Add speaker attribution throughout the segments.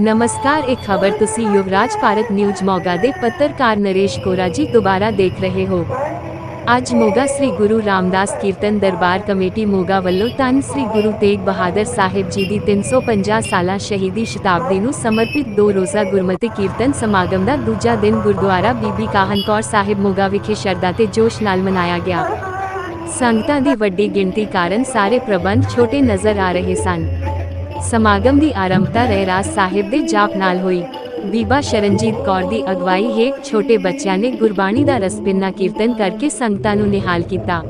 Speaker 1: ਨਮਸਕਾਰ ਇਹ ਖਬਰ ਤੁਸੀਂ ਯੁਵਰਾਜ ਭਾਰਤ ਨਿਊਜ਼ ਮੋਗਾ ਦੇ ਪੱਤਰਕਾਰ ਨਰੇਸ਼ ਕੋਰਾ ਜੀ ਦੁਬਾਰਾ ਦੇਖ ਰਹੇ ਹੋ ਅੱਜ ਮੋਗਾ ਸ੍ਰੀ ਗੁਰੂ ਰਾਮਦਾਸ ਕੀਰਤਨ ਦਰਬਾਰ ਕਮੇਟੀ ਮੋਗਾ ਵੱਲੋਂ ਧੰਨ ਸ੍ਰੀ ਗੁਰੂ ਤੇਗ ਬਹਾਦਰ ਸਾਹਿਬ ਜੀ ਦੀ 350 ਸਾਲਾ ਸ਼ਹੀਦੀ ਸ਼ਤਾਬਦੀ ਨੂੰ ਸਮਰਪਿਤ ਦੋ ਰੋਜ਼ਾ ਗੁਰਮਤਿ ਕੀਰਤਨ ਸਮਾਗਮ ਦਾ ਦੂਜਾ ਦਿਨ ਗੁਰਦੁਆਰਾ ਬੀਬੀ ਕਾਹਨ ਕੌਰ ਸਾਹਿਬ ਮੋਗਾ ਵਿਖੇ ਸ਼ਰਧਾ ਤੇ ਜੋਸ਼ ਨਾਲ ਮਨਾਇਆ ਗਿਆ ਸੰਗਤਾਂ ਦੀ ਵੱਡੀ ਗਿਣਤੀ ਕਾਰਨ ਸਾਰੇ ਪ੍ਰਬੰਧ ਛੋਟੇ ਨਜ਼ਰ ਆ ਰਹੇ ਸਨ ਸਮਾਗਮ ਦੀ ਆਰੰਭਤਾ ਰਹਿਰਾਸ ਸਾਹਿਬ ਦੇ ਜਾਪ ਨਾਲ ਹੋਈ। ਬੀਬਾ ਸ਼ਰਨਜੀਤ ਕੌਰ ਦੀ ਅਗਵਾਈ ਹੇਠ ਛੋਟੇ ਬੱਚਿਆਂ ਨੇ ਗੁਰਬਾਣੀ ਦਾ ਰਸਪਿੰਨਾ ਕੀਰਤਨ ਕਰਕੇ ਸੰਗਤਾਂ ਨੂੰ ਨਿਹਾਲ ਕੀਤਾ।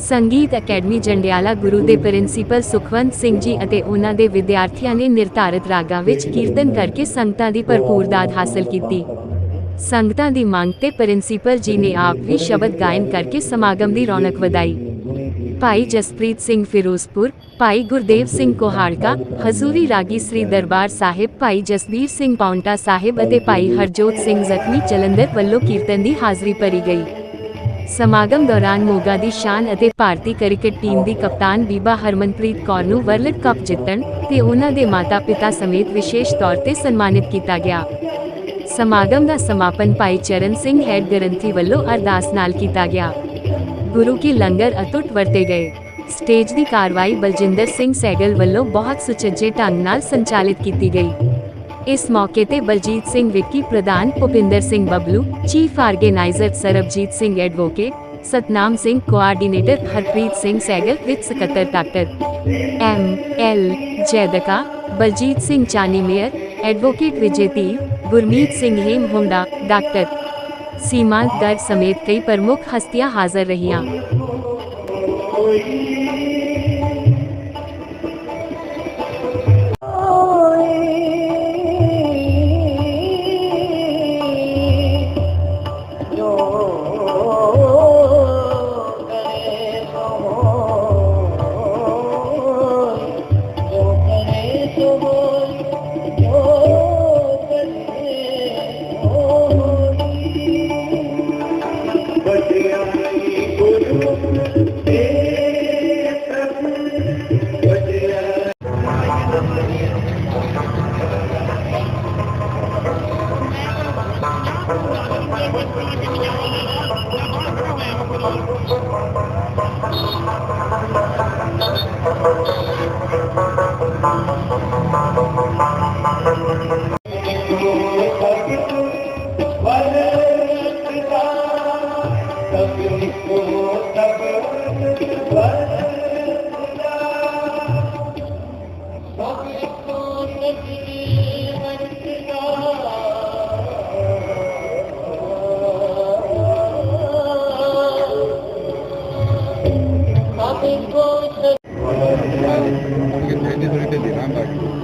Speaker 1: ਸੰਗੀਤ ਅਕੈਡਮੀ ਜੰਡਿਆਲਾ ਗੁਰੂ ਦੇ ਪ੍ਰਿੰਸੀਪਲ ਸੁਖਵੰਤ ਸਿੰਘ ਜੀ ਅਤੇ ਉਹਨਾਂ ਦੇ ਵਿਦਿਆਰਥੀਆਂ ਨੇ ਨਿਰਧਾਰਿਤ ਰਾਗਾਂ ਵਿੱਚ ਕੀਰਤਨ ਕਰਕੇ ਸੰਗਤਾਂ ਦੀ ਭਰਪੂਰ ਦਾਦ ਹਾਸਲ ਕੀਤੀ। ਸੰਗਤਾਂ ਦੀ ਮੰਗ ਤੇ ਪ੍ਰਿੰਸੀਪਲ ਜੀ ਨੇ ਆਪ ਵੀ ਸ਼ਬਦ ਗਾਇਨ ਕਰਕੇ ਸਮਾਗਮ ਦੀ ਰੌਣਕ ਵਧਾਈ। ਭਾਈ ਜਸਪ੍ਰੀਤ ਸਿੰਘ ਫਿਰੋਜ਼ਪੁਰ, ਭਾਈ ਗੁਰਦੇਵ ਸਿੰਘ ਕੋਹਾੜਕਾ, ਹਜ਼ੂਰੀ ਰਾਗੀ ਸ੍ਰੀ ਦਰਬਾਰ ਸਾਹਿਬ, ਭਾਈ ਜਸਬੀਰ ਸਿੰਘ ਪੌਂਟਾ ਸਾਹਿਬ ਅਤੇ ਭਾਈ ਹਰਜੋਤ ਸਿੰਘ ਜ਼ਖਮੀ ਜਲੰਧਰ ਵੱਲੋਂ ਕੀਰਤਨ ਦੀ ਹਾਜ਼ਰੀ ਭਰੀ ਗਈ। ਸਮਾਗਮ ਦੌਰਾਨ ਮੋਗਾ ਦੀ ਸ਼ਾਨ ਅਤੇ ਭਾਰਤੀ ਕ੍ਰਿਕਟ ਟੀਮ ਦੀ ਕਪਤਾਨ ਬੀਬਾ ਹਰਮਨਪ੍ਰੀਤ ਕੌਰ ਨੂੰ ਵਰਲਡ ਕੱਪ ਜਿੱਤਣ ਤੇ ਉਹਨਾਂ ਦੇ ਮਾਤਾ-ਪਿਤਾ ਸਮੇਤ ਵਿਸ਼ੇਸ਼ ਤੌਰ ਤੇ ਸਨਮਾਨਿਤ ਕੀਤਾ ਗਿਆ। ਸਮਾਗਮ ਦਾ ਸਮਾਪਨ ਭਾਈ ਚਰਨ ਸਿੰਘ ਹੈਡ ਗ੍ਰੰਥੀ ਵੱਲੋਂ ਅਰਦਾਸ ਨਾਲ ਕੀਤਾ ਗਿਆ। ਗੁਰੂ ਕੀ ਲੰਗਰ ਅਟੁੱਟ ਵਰਤੇ ਗਏ ਸਟੇਜ ਦੀ ਕਾਰਵਾਈ ਬਲਜਿੰਦਰ ਸਿੰਘ ਸੈਗਲ ਵੱਲੋਂ ਬਹੁਤ ਸੁਚੱਜੇ ਢੰਗ ਨਾਲ ਸੰਚਾਲਿਤ ਕੀਤੀ ਗਈ ਇਸ ਮੌਕੇ ਤੇ ਬਲਜੀਤ ਸਿੰਘ ਵਿੱਕੀ ਪ੍ਰਧਾਨ Bhupinder Singh Bablu chief organiser Sarbjit Singh advocate Satnam Singh coordinator Harpreet Singh Saigal ਵਿੱਚ ਸਕੱਤਰ doctor M L Jaidka Baljit Singh Chani mayor advocate ਵਿਜੇਤੀ Gurmeet Singh Hem Hunda doctor Seemant Garg ਸਮੇਤ ਕਈ ਪ੍ਰਮੁੱਖ ਹਸਤੀਆਂ ਹਾਜ਼ਰ ਰਹੀਆਂ।
Speaker 2: Ang
Speaker 3: ganda, hindi tuloy na din,
Speaker 4: ha? Bakit?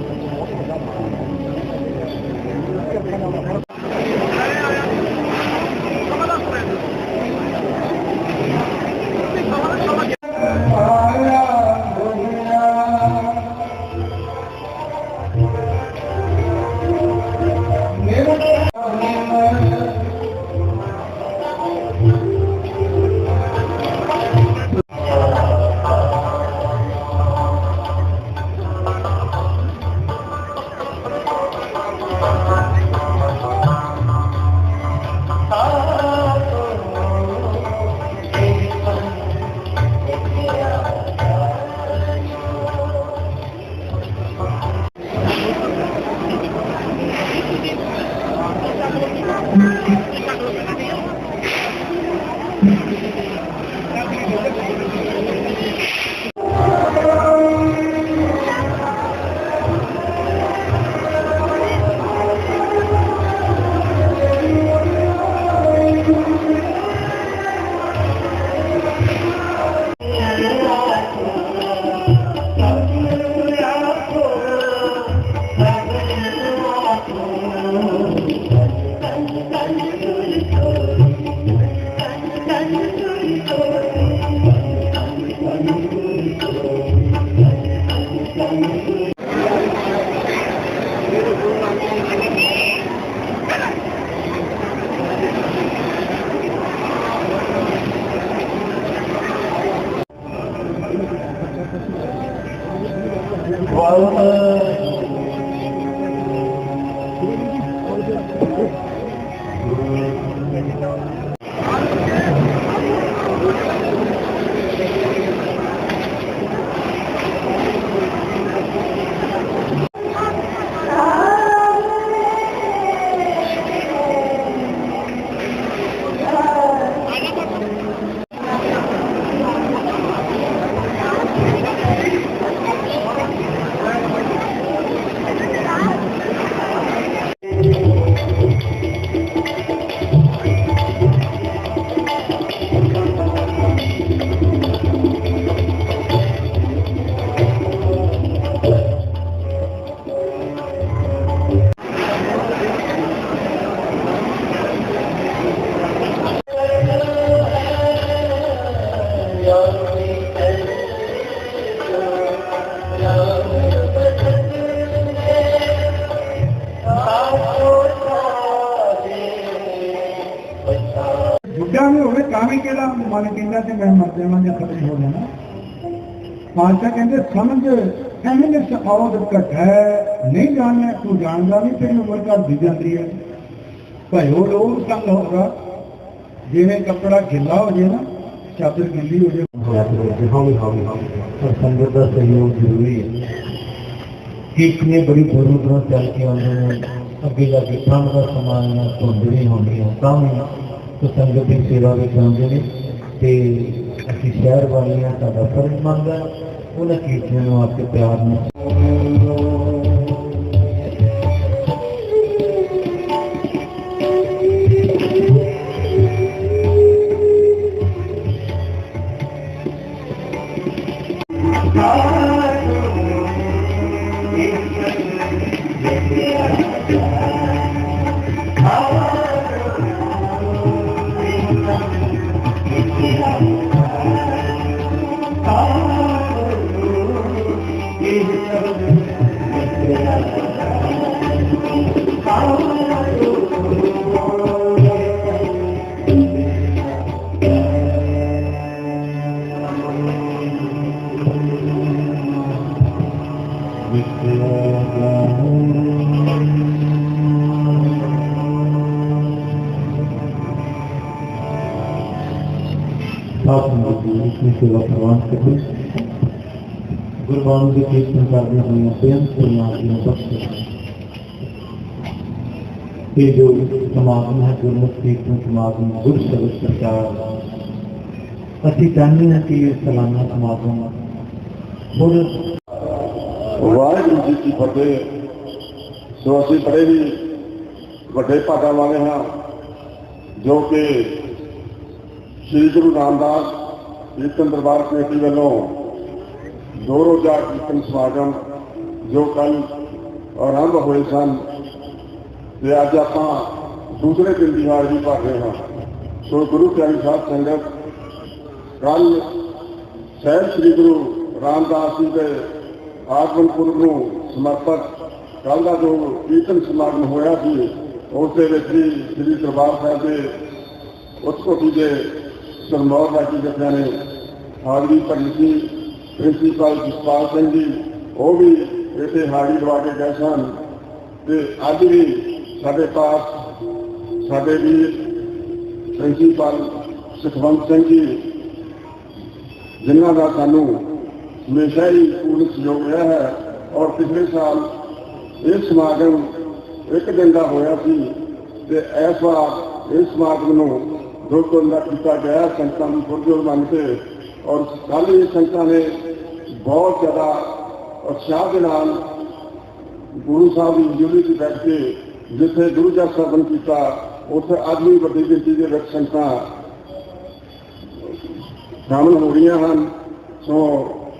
Speaker 4: ਹੋਵੇ ਮਨ ਕਹਿੰਦਾ ਕਿ ਮੈਂ ਮਰ ਜਾਵਾਂ ਜਾਂ ਖਤਮ ਹੋ ਜਾਣਾ। ਪਾਸ਼ਾ ਕਹਿੰਦੇ, ਸਮਝ ਐਵੇਂ ਸਖਾਵਤ ਘਟ ਹੈ, ਨਹੀਂ ਜਾਣਿਆ ਤੂੰ ਜਾਣਦਾ ਨਹੀਂ, ਤੇਰੀ ਉਮਰ ਘਟਦੀ ਜਾਂਦੀ ਹੈ। ਭਾਈ, ਉਹ ਸੰਗ ਹੋਗਾ ਜਿਵੇਂ ਕੱਪੜਾ ਗਿੱਲਾ ਹੋ ਜੇ ਨਾ, ਚਾਦਰ ਗਿੱਲੀ ਹੋ ਜੇ। ਹੌਲੀ ਹੌਲੀ ਪਰ ਸੰਗਤ ਦਾ ਸਹਿਯੋਗ ਜ਼ਰੂਰੀ ਹੈ। ਇੱਕ ਨੇ ਬੜੀ ਦੂਰੋਂ ਦੂਰੋਂ ਚੱਲ ਕੇ ਆਉਂਦੇ ਨੇ ਅੱਗੇ ਜਾ ਕੇ ਕੰਮ ਦਾ ਸਮਾਨ ਨਾਲ ਧੁੰਦ ਨਹੀਂ ਹੁੰਦੀ ਹੈ ਤਾਂ ਸੰਗਤ ਦੀ ਸੇਵਾ ਵਿੱਚ ਆਉਂਦੇ ਨੇ ਤੇ ਅਸੀਂ ਸ਼ਹਿਰ ਵਾਲੀਆਂ ਸਾਡਾ ਫਰਜ਼ ਮੰਨਦਾ, ਉਹਨਾਂ ਕੀਰਤੀਆਂ ਨੂੰ ਆਪਕੇ ਪਿਆਰ ਨਾਲ ਸਾਥ ਸੰਗਤ ਜੀ ਇਸਨੇ ਸੇਵਾ ਪ੍ਰਵਾਨ ਕਰੋ ਗੁਰਬਾਣੀ ਦੇ ਕੀਰਤਨ ਕਰਦੇ ਹੋਏ ਬੇਅੰਤ ਸੇਵਾਵਾਂ ਨੂੰ ਬਖਸ਼ੇ ਇਹ ਜੋ ਸਮਾਗਮ ਹੈ ਗੁਰਮੁਖ ਕੀਰਤਨ ਸਮਾਗਮ ਗੁਰ ਸ਼ਬਦ ਪ੍ਰਚਾਰ ਅਸੀਂ ਚਾਹੁੰਦੇ ਹਾਂ ਕਿ ਇਹ ਸਾਲਾਨਾ ਸਮਾਗਮ ਹੋਰ
Speaker 3: ਵਾਹਿਗੁਰੂ ਜੀ ਕੀ ਫਤਿਹ ਸੋ ਅਸੀਂ ਬੜੇ ਵੀ ਵੱਡੇ ਭਾਗਾਂ ਵਾਲੇ ਹਾਂ ਜੋ ਕਿ ਸ੍ਰੀ ਗੁਰੂ ਰਾਮਦਾਸ ਕੀਰਤਨ ਦਰਬਾਰ ਕਮੇਟੀ ਵੱਲੋਂ ਦੋ ਰੋਜ਼ਾ ਕੀਰਤਨ ਸਮਾਗਮ ਜੋ ਕੱਲ ਆਰੰਭ ਹੋਏ ਸਨ ਤੇ ਅੱਜ ਆਪਾਂ ਦੂਸਰੇ ਦਿਨ ਦੀ ਹਾਜ਼ਰੀ ਭਰ ਰਹੇ ਹਾਂ। ਸੋ ਗੁਰੂ ਪਿਆਰੀ ਸਾਹਿਬ ਸੰਗਤ ਕੱਲ ਸਹਿਬ ਸ੍ਰੀ ਗੁਰੂ ਰਾਮਦਾਸ ਜੀ ਦੇ ਆਗਮਨ ਪੁਰਬ ਨੂੰ ਸਮਰਪਿਤ ਕੱਲ ਦਾ ਜੋ ਕੀਰਤਨ ਸਮਾਗਮ ਹੋਇਆ ਸੀ, ਉਸ ਦੇ ਵਿੱਚ ਵੀ ਸ੍ਰੀ ਦਰਬਾਰ ਸਾਹਿਬ ਦੇ ਉਤਕੋਟੀ ਦੇ ਸਰਮੌਰ ਬਾਕੀ ਜਥਿਆਂ ਨੇ ਹਾਜ਼ਰੀ ਭਰੀ ਸੀ ਪ੍ਰਿੰਸੀਪਲ ਜਸਪਾਲ ਸਿੰਘ ਜੀ, ਉਹ ਵੀ ਇੱਥੇ ਹਾਜ਼ਰੀ ਲਵਾ ਕੇ ਗਏ ਸਨ। ਤੇ ਅੱਜ ਵੀ ਸਾਡੇ ਪਾਸ ਸਾਡੇ ਵੀਰ ਪ੍ਰਿੰਸੀਪਲ ਸੁਖਵੰਤ ਸਿੰਘ ਜੀ, ਜਿਨ੍ਹਾਂ ਦਾ ਸਾਨੂੰ ਹਮੇਸ਼ਾ ਹੀ ਪੂਰਨ ਸਹਿਯੋਗ ਰਿਹਾ ਹੈ। ਔਰ ਪਿਛਲੇ ਸਾਲ ਇਹ ਸਮਾਗਮ ਇੱਕ ਦਿਨ ਦਾ ਹੋਇਆ ਸੀ ਤੇ ਇਸ ਵਾਰ ਇਸ ਸਮਾਗਮ ਨੂੰ ਦੋ ਦਾ ਕੀਤਾ ਗਿਆ ਸੰਗਤਾਂ ਨੂੰ ਪੁਰਜੋਰ ਮੰਨ ਕੇ ਔਰ ਕੱਲ੍ਹ ਇਹ ਸੰਗਤਾਂ ਨੇ ਬਹੁਤ ਜ਼ਿਆਦਾ ਉਤਸ਼ਾਹ ਦੇ ਨਾਲ ਗੁਰੂ ਸਾਹਿਬ ਦੀ ਹਜ਼ੂਰੀ 'ਚ ਬੈਠ ਕੇ ਜਿੱਥੇ ਗੁਰੂ ਜਪ ਸਰਵਨ ਕੀਤਾ, ਉੱਥੇ ਅੱਜ ਵੀ ਵੱਡੀ ਗਿਣਤੀ ਦੇ ਵਿੱਚ ਸੰਗਤਾਂ ਸ਼ਾਮਲ ਹੋ ਰਹੀਆਂ ਹਨ। ਸੋ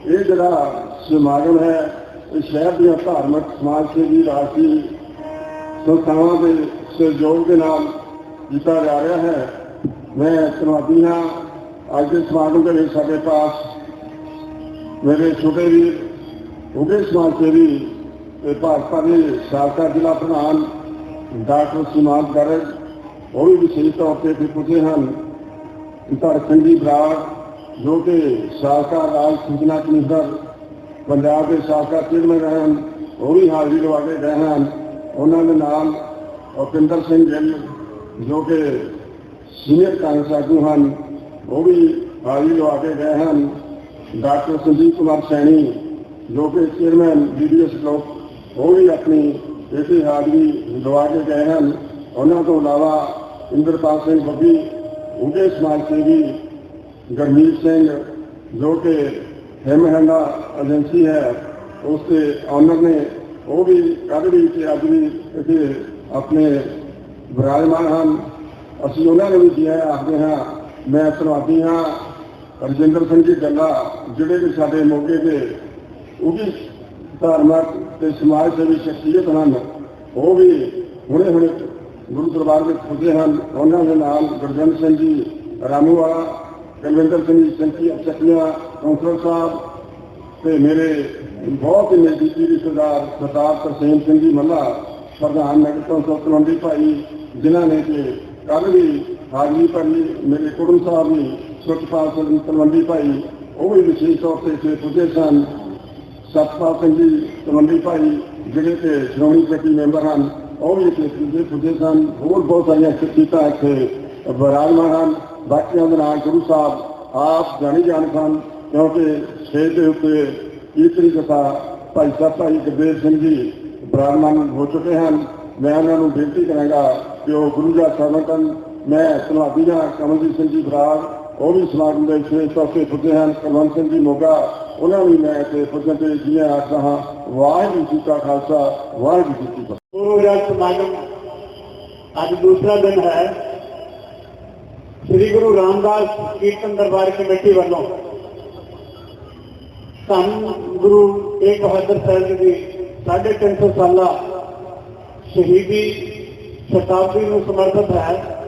Speaker 3: ਇਹ ਜਿਹੜਾ ਸਮਾਗਮ ਹੈ, ਇਹ ਸ਼ਹਿਰ ਦੀਆਂ ਧਾਰਮਿਕ ਸਮਾਜ ਸੇਵੀ ਰਾਜਸੀ ਸੰਸਥਾਵਾਂ ਦੇ ਸਹਿਯੋਗ ਦੇ ਨਾਲ ਕੀਤਾ ਜਾ ਰਿਹਾ ਹੈ। ਮੈਂ ਧੰਨਵਾਦੀ ਹਾਂ ਅੱਜ ਦੇ ਸਮਾਗਮ ਦੇ ਵਿੱਚ ਸਾਡੇ ਪਾਸ ਮੇਰੇ ਛੋਟੇ ਵੀਰ ਉਗੇ ਸਮਾਜ ਸੇਵੀ ਤੇ ਭਾਜਪਾ ਦੇ ਸਾਬਕਾ ਜ਼ਿਲ੍ਹਾ ਪ੍ਰਧਾਨ ਡਾਕਟਰ ਸੁਮਾਨ ਗਰਗ, ਉਹ ਵੀ ਵਿਸ਼ੇਸ਼ ਤੌਰ ਤੇ ਇੱਥੇ ਪੁੱਜੇ ਹਨ। ਧਰ ਸੰਗੀ ਬਰਾੜ ਜੋ ਕਿ ਸਾਬਕਾ ਰਾਜ ਸੂਚਨਾ ਕਮਿਸ਼ਨਰ, ਪੰਜਾਬ ਦੇ ਸਾਬਕਾ ਚੇਅਰਮੈਨ ਹਨ, ਉਹ ਵੀ ਹਾਜ਼ਰੀ ਲਵਾ ਕੇ ਗਏ ਹਨ। ਉਹਨਾਂ ਦੇ ਨਾਲ ਉਪਿੰਦਰ ਸਿੰਘ ਗਿੱਲ ਜੋ ਕਿ ਸੀਨੀਅਰ ਕਾਂਗਰਸ ਆਗੂ ਹਨ, ਉਹ ਵੀ ਹਾਜ਼ਰੀ ਲਵਾ ਕੇ ਗਏ ਹਨ। ਡਾਕਟਰ ਸੰਦੀਪ ਕੁਮਾਰ ਸੈਣੀ, ਜੋ ਕਿ ਚੇਅਰਮੈਨ ਬੀਡੀਐਸ ਲੋਕ ਉਹ ਵੀ ਆਪਣੀ ਇਸੇ ਹਾਜ਼ਰੀ ਲਵਾ ਕੇ ਗਏ ਹਨ। ਉਹਨਾਂ ਤੋਂ ਇਲਾਵਾ ਇੰਦਰਪਾਲ ਸਿੰਘ ਬੱਬੀ ਉਹਦੇ ਸਮਾਜ ਸੇਵੀ ਗਰਮੀਤ ਸਿੰਘ, ਜੋ ਕਿ ਹਿਮਹੰਡਾ ਏਜੰਸੀ ਹੈ, ਉਸ ਦੇ ਆਨਰ ਨੇ, ਉਹ ਵੀ ਕੱਲ੍ਹ ਵੀ ਤੇ ਅੱਜ ਵੀ ਇੱਥੇ ਆਪਣੇ ਵਿਰਾਜਮਾਨ ਹਨ। ਅਸੀਂ ਉਹਨਾਂ ਨੂੰ ਵੀ ਜੀ ਆਖਦੇ ਹਾਂ, ਮੈਂ ਧੰਨਵਾਦੀ ਹਾਂ, ਰਜਿੰਦਰ ਸਿੰਘ ਜੀ ਗੱਲਾ, ਜਿਹੜੇ ਵੀ ਸਾਡੇ ਮੌਕੇ ਤੇ ਉਹ ਵੀ ਧਾਰਮਿਕ ਤੇ ਸਮਾਜ ਸੇਵੀ ਸ਼ਖਸੀਅਤ ਹਨ, ਉਹ ਵੀ ਹੁਣੇ ਹੁਣੇ ਗੁਰੂ ਦਰਬਾਰ ਵਿੱਚ ਪੁੱਜੇ ਹਨ। ਉਹਨਾਂ ਦੇ ਨਾਲ ਗੁਰਜਨ ਸਿੰਘ ਜੀ ਰਾਮੂਵਾਲਾ ਕਲਵਿੰਦਰ ਸਿੰਘ ਜੀ ਸੰਕੀ ਚੱਕੀਆਂ ਕੌਂਸਲ ਸਾਹਿਬ ਤੇ ਮੇਰੇ ਬਹੁਤ ਹੀ ਨਜ਼ਦੀਕੀ ਰਿਸ਼ਤੇਦਾਰ ਸਰਦਾਰ ਤਰਸੇਮ ਸਿੰਘ ਜੀ ਮੱਲਾ, ਪ੍ਰਧਾਨ ਨਗਰ ਕੌਂਸਲ ਤਲਵੰਡੀ ਭਾਈ, ਜਿਨ੍ਹਾਂ ਨੇ ਕਿ ਕੱਲ ਵੀ ਹਾਜ਼ਰੀ ਭਰੀ ਮੇਰੇ ਕੁੜਮ ਸਾਹਿਬ ਨੇ ਸੁਖਪਾਲ ਸਿੰਘ ਤਲਵੰਡੀ ਭਾਈ, ਉਹ ਵੀ ਵਿਸ਼ੇਸ਼ ਤੌਰ ਤੇ ਇੱਥੇ ਪੁੱਜੇ ਸਨ। ਸਤਪਾਲ ਸਿੰਘ ਜੀ, ਤਲਵੰਡੀ ਭਾਈ, ਜਿਹੜੇ ਕਿ ਸ਼੍ਰੋਮਣੀ ਕਮੇਟੀ ਮੈਂਬਰ ਹਨ, ਉਹ ਵੀ ਇੱਥੇ ਪੁੱਜੇ ਪੁੱਜੇ ਸਨ। ਹੋਰ ਬਹੁਤ ਸਾਰੀਆਂ ਸ਼ਖਸੀਅਤਾਂ ਇੱਥੇ ਬਰਾਜਮਾਨ ਹਨ। ਬਾਕੀਆਂ ਦੇ ਨਾਲ ਗੁਰੂ ਸਾਹਿਬ ਆਪ ਜਾਣੀ ਜਾਣ ਸਨ, ਕਿਉਂਕਿ ਸਟੇਜ ਦੇ ਉੱਤੇ ਤੀਸਰੀ ਕਥਾ ਭਾਈ ਸਾਹਿਬ ਭਾਈ ਗੁਰਦੇਵ ਸਿੰਘ ਜੀ ਵਿਰਾਜਮਾਨ ਹੋ ਚੁੱਕੇ ਹਨ। ਮੈਂ ਉਹਨਾਂ ਨੂੰ ਬੇਨਤੀ ਕਰਾਂਗਾ ਕਿ ਉਹ ਗੁਰੂ ਦਾ ਸੇਵਕ ਹਨ। ਮੈਂ ਧੰਨਵਾਦੀ ਹਾਂ ਕਮਲਜੀਤ ਸਿੰਘ ਜੀ ਬਰਾੜ ਉਹ ਵੀ ਸਮਾਗਮ ਦੇ ਵਿਸ਼ੇਸ਼ ਤੌਰ ਪੁੱਜੇ ਹਨ। ਕੁਲਵੰਤ ਸਿੰਘ ਜੀ ਮੋਗਾ, ਉਹਨਾਂ ਨੂੰ ਵੀ ਮੈਂ ਇੱਥੇ ਪੁੱਜਣ ਤੇ ਜੀਆਂ ਆਖਦਾ ਹਾਂ, ਵਾਹਿਗੁਰੂ ਜੀ ਕਾ ਖਾਲਸਾ, ਵਾਹਿਗੁਰੂ ਜੀ ਕੀ ਫਤਿਹ।
Speaker 5: ਗੁਰੂ ਗ੍ਰੰਥ ਸਮਾਗਮ ਅੱਜ ਦੂਸਰਾ ਦਿਨ ਹੈ। ਸ੍ਰੀ ਗੁਰੂ ਰਾਮਦਾਸ ਕੀਰਤਨ ਦਰਬਾਰ ਕਮੇਟੀ ਵੱਲੋਂ ਧੰਨ ਗੁਰੂ ਤੇਗ ਬਹਾਦਰ ਸਾਹਿਬ ਜੀ ਦੀ 350 ਸਾਲਾ ਸ਼ਹੀਦੀ ਸ਼ਤਾਬਦੀ ਨੂੰ ਸਮਰਪਿਤ ਹੈ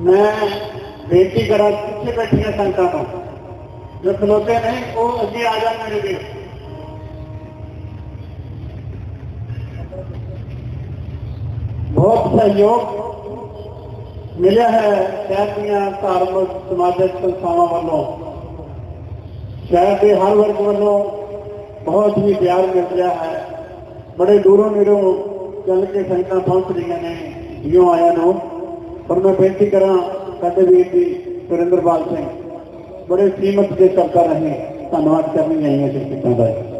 Speaker 5: ਮੈਂ ਬੇਨਤੀ ਕਰਾਂ ਪਿੱਛੇ ਬੈਠੀਆਂ ਸੰਗਤਾਂ ਨੂੰ ਜੋ ਖਲੋਤੇ ਨੇ ਉਹ ਅੱਗੇ ਆ ਜਾਣ ਮੇਰੇ ਵੀਰ ਬਹੁਤ ਸਹਿਯੋਗ ਮਿਲਿਆ ਹੈ ਸ਼ਹਿਰ ਦੀਆਂ ਧਾਰਮਿਕ ਸਮਾਜਿਕ ਸੰਸਥਾਵਾਂ ਵੱਲੋਂ ਸ਼ਹਿਰ ਦੇ ਹਰ ਵਰਗ ਵੱਲੋਂ ਬਹੁਤ ਹੀ ਪਿਆਰ ਮਿਲ ਰਿਹਾ ਹੈ ਬੜੇ ਦੂਰੋਂ ਨੇੜੋਂ ਚੱਲ ਕੇ ਸੰਗਤਾਂ ਪਹੁੰਚ ਰਹੀਆਂ ਨੇ, ਜਿਉਂ ਆਇਆ ਨੂੰ। ਪਰ ਮੈਂ ਬੇਨਤੀ ਕਰਾਂ, ਸਾਡੇ ਵੀਰ ਜੀ ਸੁਰਿੰਦਰਪਾਲ ਸਿੰਘ, ਬੜੇ ਸੀਮਤ ਦੇ ਕਰਤਾ ਰਹੇ। ਧੰਨਵਾਦ ਕਰਨੀ ਚਾਹੀਏ ਸਿੱਖਾਂ ਦਾ।